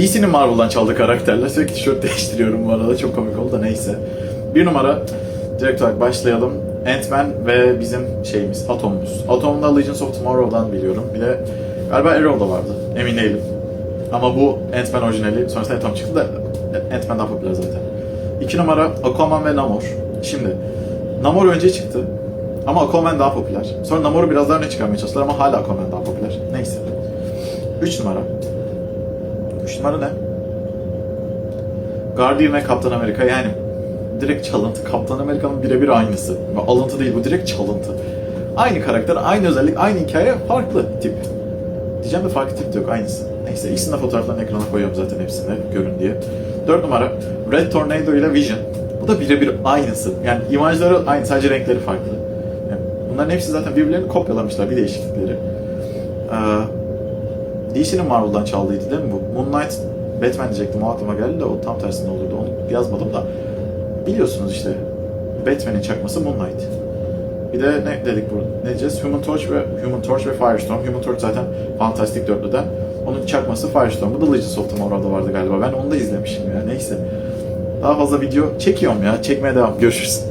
DC'nin Marvel'dan çaldığı karakterler. Sürekli tişört değiştiriyorum bu arada. Çok komik oldu da neyse. Bir numara direkt olarak başlayalım. Ant-Man ve bizim şeyimiz, Atom'umuz. Atom'da Legends of Tomorrow'dan biliyorum. Bir de galiba Arrow'da vardı. Emin değilim. Ama bu Ant-Man orijinali. Sonrasında Atom çıktı da Ant-Man daha popüler zaten. İki numara Aquaman ve Namor. Şimdi Namor önce çıktı. Ama Aquaman daha popüler. Sonra Namor'u biraz daha öne çıkarmaya çalıştılar ama hala Aquaman daha popüler. Neyse. 3 numara. 3 numara ne? Guardian ve Kaptan Amerika yani direkt çalıntı. Kaptan Amerika'nın birebir aynısı. Alıntı değil bu direkt çalıntı. Aynı karakter, aynı özellik, aynı hikaye, farklı tip. Diyeceğim de farklı tip de yok, aynısı. Neyse ikisinin de fotoğraflarını ekrana koyuyorum zaten hepsini görün diye. 4 numara Red Tornado ile Vision. Bu da birebir aynısı. Yani imajları aynı, sadece renkleri farklı. Yani bunların hepsi zaten birbirlerini kopyalamışlar, bir değişiklikleri. Ee, DC'nin Marvel'dan çaldıydı değil mi bu? Moon Knight, Batman diyecektim o geldi de o tam tersinde olurdu. Onu yazmadım da. Biliyorsunuz işte Batman'in çakması Moon Knight. Bir de ne dedik burada? Ne diyeceğiz? Human Torch ve Human Torch ve Firestorm. Human Torch zaten Fantastic Dörtlü'den. Onun çakması Firestorm. Bu da Legends of Tomorrow'da vardı galiba. Ben onu da izlemişim ya. Neyse. Daha fazla video çekiyorum ya. Çekmeye devam. Görüşürüz.